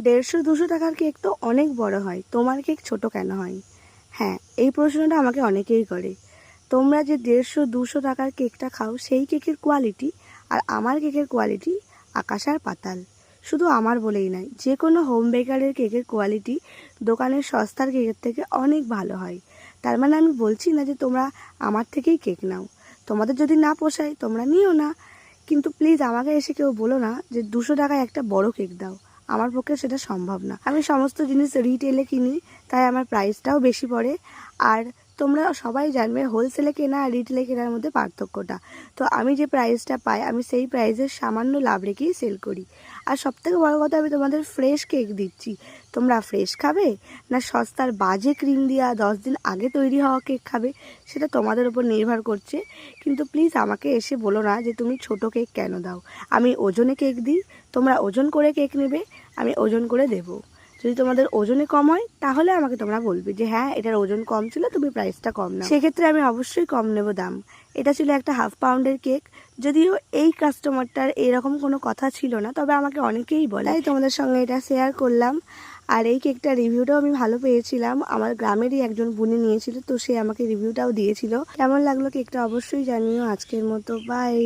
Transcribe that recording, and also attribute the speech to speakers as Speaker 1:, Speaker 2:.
Speaker 1: দেড়শো, দুশো টাকার কেক তো অনেক বড় হয়। তোমার কেক ছোট কেন হয়? হ্যাঁ এই প্রশ্নটা আমাকে অনেকেই করে। তোমরা যে দেড়শো, দুশো টাকার কেকটা খাও, সেই কেকের কোয়ালিটি আর আমার কেকের কোয়ালিটি আকাশ আর পাতাল। শুধু আমার বলেই নয় যে কোনো হোম বেকারের কেকের কোয়ালিটি দোকানের সস্তার কেকের থেকে অনেক ভালো হয়। তার মানে আমি বলছি না যে তোমরা আমার থেকেই কেক নাও। তোমাদের যদি না পোষায়, তোমরা নিও না। কিন্তু প্লিজ আমাকে এসে কেউ বলো না যে দুশো টাকায় একটা বড় কেক দাও। আমার পক্ষে সেটা সম্ভব না। আমি সমস্ত জিনিস রিটেলে কিনি, তাই আমার প্রাইসটাও বেশি পড়ে। আর তোমরা সবাই জানবে হোলসেলে কেনা আর রিটেলে কেনার মধ্যে পার্থক্যটা। তো আমি যে প্রাইসটা পাই, আমি সেই প্রাইসের সামান্য লাভ রেখেই সেল করি। আর সবথেকে বড় কথা, আমি তোমাদের ফ্রেশ কেক দিচ্ছি। তোমরা ফ্রেশ খাবে না সস্তার বাজে ক্রিম দিয়া দশ দিন আগে তৈরি হওয়া কেক খাবে? সেটা তোমাদের উপর নির্ভর করছে। কিন্তু প্লিজ আমাকে এসে বলো না যে তুমি ছোট কেক কেন দাও? আমি ওজনে কেক দিই, তোমরা ওজন করে কেক নেবে, আমি ওজন করে দেবো। যদি তোমাদের ওজনে কম হয়, তাহলে আমাকে তোমরা বলবে যে হ্যাঁ এটার ওজন কম ছিল, তুমি প্রাইসটা কম না সেক্ষেত্রে আমি অবশ্যই কম নেব দাম। এটা ছিল একটা হাফ পাউন্ডের কেক যদিও এই কাস্টমারটার এরকম কোনো কথা ছিল না, তবে আমাকে অনেকেই বলে। তাই তোমাদের সঙ্গে এটা শেয়ার করলাম। আর এই কেকটা রিভিউটাও আমি ভালো পেয়েছিলাম। আমার গ্রামেরই একজন বুনে নিয়েছিল, তো সে আমাকে রিভিউটাও দিয়েছিল। কেমন লাগল কেকটা অবশ্যই জানিও। আজকের মতো বাই